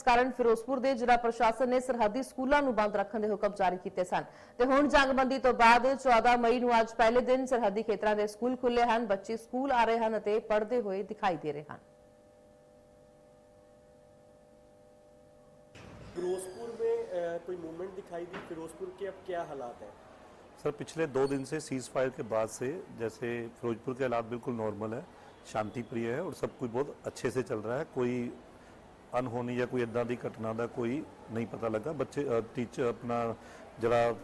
ਜਿਸ ਕਾਰਨ ਫਿਰੋਜ਼ਪੁਰ ਦੇ ਜ਼ਿਲ੍ਹਾ ਪ੍ਰਸ਼ਾਸਨ ਨੇ ਸਰਹੱਦੀ ਸਕੂਲਾਂ ਨੂੰ ਬੰਦ ਰੱਖਣ ਦੇ ਹੁਕਮ ਜਾਰੀ ਕੀਤੇ ਸਨ ਤੇ ਹੁਣ ਜੰਗਬੰਦੀ ਤੋਂ ਬਾਅਦ 14 ਮਈ ਨੂੰ ਅੱਜ ਪਹਿਲੇ ਦਿਨ ਸਰਹੱਦੀ ਖੇਤਰਾਂ ਦੇ ਸਕੂਲ ਖੁੱਲੇ ਹਨ ਬੱਚੇ ਸਕੂਲ ਆ ਰਹੇ ਹਨ ਅਤੇ ਪੜ੍ਹਦੇ ਹੋਏ ਦਿਖਾਈ ਦੇ ਰਹੇ ਹਨ फिरोजपुर में अ, कोई मूवमेंट दिखाई दी फिरोजपुर के अब क्या हालात हैं सर पिछले दो दिन से सीज फायर के बाद से जैसे फिरोजपुर के हालात बिल्कुल नॉर्मल है शांति प्रिय है और सब कुछ बहुत अच्छे से चल रहा है कोई ਅਨਹੋਣੀ ਜਾਂ ਕੋਈ ਇਦਾਂ ਦੀ ਘਟਨਾ ਦਾ ਕੋਈ ਨਹੀਂ ਪਤਾ ਲੱਗਾ। ਬੱਚੇ ਟੀਚਰ ਆਪਣਾ ਜਿਹੜਾ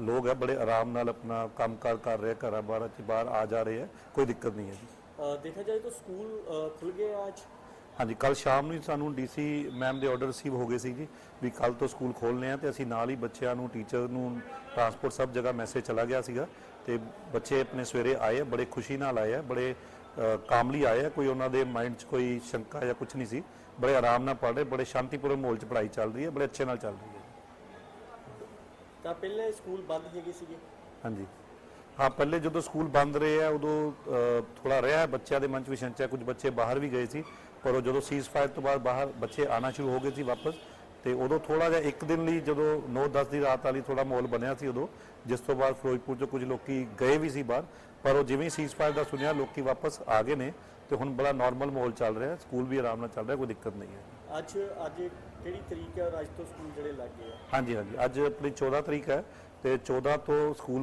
ਲੋਕ ਹੈ ਬੜੇ ਆਰਾਮ ਨਾਲ ਆਪਣਾ ਕੰਮਕਾਰ ਕਰ ਰਹੇ ਘਰਾਂ ਬਾਹਰ ਚ ਬਾਹਰ ਆ ਜਾ ਰਹੇ ਕੋਈ ਦਿੱਕਤ ਨਹੀਂ ਹੈ ਜੀ। ਦੇਖਿਆ ਜਾਏ ਤਾਂ ਸਕੂਲ ਖੁੱਲ ਗਏ ਅੱਜ? ਹਾਂਜੀ ਕੱਲ ਸ਼ਾਮ ਨੂੰ ਸਾਨੂੰ ਡੀਸੀ ਮੈਮ ਦੇ ਆਰਡਰ ਰਿਸੀਵ ਹੋ ਗਏ ਸੀ ਜੀ ਵੀ ਕੱਲ ਤੋਂ ਸਕੂਲ ਖੋਲਨੇ ਆ ਤੇ ਅਸੀਂ ਨਾਲ ਹੀ ਬੱਚਿਆਂ ਨੂੰ ਟੀਚਰ ਨੂੰ ਟਰਾਂਸਪੋਰਟ ਸਭ ਜਗ੍ਹਾ ਮੈਸੇਜ ਚਲਾ ਗਿਆ ਸੀਗਾ ਤੇ ਬੱਚੇ ਆਪਣੇ ਸਵੇਰੇ ਆਏ ਬੜੇ ਖੁਸ਼ੀ ਨਾਲ ਆਏ ਬੜੇ ਕਾਮਲੀ ਆਏ ਆ ਕੋਈ ਉਹਨਾਂ ਦੇ ਮਾਈਂਡ 'ਚ ਕੋਈ ਸ਼ੰਕਾ ਜਾਂ ਕੁਝ ਨਹੀਂ ਸੀ। ਬੜੇ ਆਰਾਮ ਨਾਲ ਪੜ੍ਹ ਰਹੇ ਬੜੇ ਸ਼ਾਂਤੀਪੂਰਨ ਮਾਹੌਲ 'ਚ ਪੜ੍ਹਾਈ ਚੱਲ ਰਹੀ ਹੈ ਬੜੇ ਅੱਛੇ ਨਾਲ ਚੱਲ ਰਹੀ ਹੈ। ਤਾਂ ਪਹਿਲੇ ਸਕੂਲ ਬੰਦ ਹੈਗੇ ਸੀਗੇ? ਹਾਂਜੀ। ਹਾਂ ਪਹਿਲੇ ਜਦੋਂ ਸਕੂਲ ਬੰਦ ਰਹੇ ਆ ਉਦੋਂ ਥੋੜਾ ਰਿਹਾ ਹੈ ਬੱਚਿਆਂ ਦੇ ਮਨ 'ਚ ਵੀ ਸ਼ੰਕਾ ਕੁਝ ਬੱਚੇ ਬਾਹਰ ਵੀ ਗਏ ਸੀ ਪਰ ਉਹ ਜਦੋਂ ਸੀਜ਼ ਫਾਇਰ ਤੋਂ ਬਾਅਦ ਬਾਹਰ ਬੱਚੇ ਆਣਾ ਸ਼ੁਰੂ ਹੋ ਗਏ ਸੀ ਵਾਪਸ ਤੇ ਉਦੋਂ ਥੋੜਾ ਜਿਹਾ ਇੱਕ ਦਿਨ ਲਈ ਜਦੋਂ 9-10 ਦੀ ਰਾਤ ਵਾਲੀ ਥੋੜਾ ਮਾਹੌਲ ਬਣਿਆ ਸੀ ਉਦੋਂ ਜਿਸ ਤੋਂ ਬਾਅਦ ਫਿਰੋਜ਼ਪੁਰ 'ਚੋਂ ਕੁਝ ਲੋਕੀ ਗਏ ਵੀ ਸੀ ਬਾਹਰ ਪਰ ਉਹ ਜਿਵੇਂ ਸੀਜ਼ ਫਾਇਰ ਦਾ ਸੁਣਿਆ ਲੋਕੀ ਵਾਪਸ ਆ ਗਏ ਨੇ ਤੇ ਹੁਣ ਬੜਾ ਨਾਰਮਲ ਮਾਹੌਲ ਚੱਲ ਰਿਹਾ ਸਕੂਲ ਵੀ ਆਰਾਮ ਨਾਲ ਚੱਲ ਰਿਹਾ ਕੋਈ ਦਿੱਕਤ ਨਹੀਂ ਹੈ। ਅੱਜ ਅੱਜ ਕਿਹੜੀ ਤਰੀਕ ਹੈ ਔਰ ਅੱਜ ਤੋਂ ਸਕੂਲ ਜਿਹੜੇ ਲੱਗ ਗਏ ਹਾਂਜੀ ਹਾਂਜੀ ਅੱਜ ਆਪਣੀ 14 ਤਰੀਕ ਹੈ ਤੇ 14 ਤੋਂ ਸਕੂਲ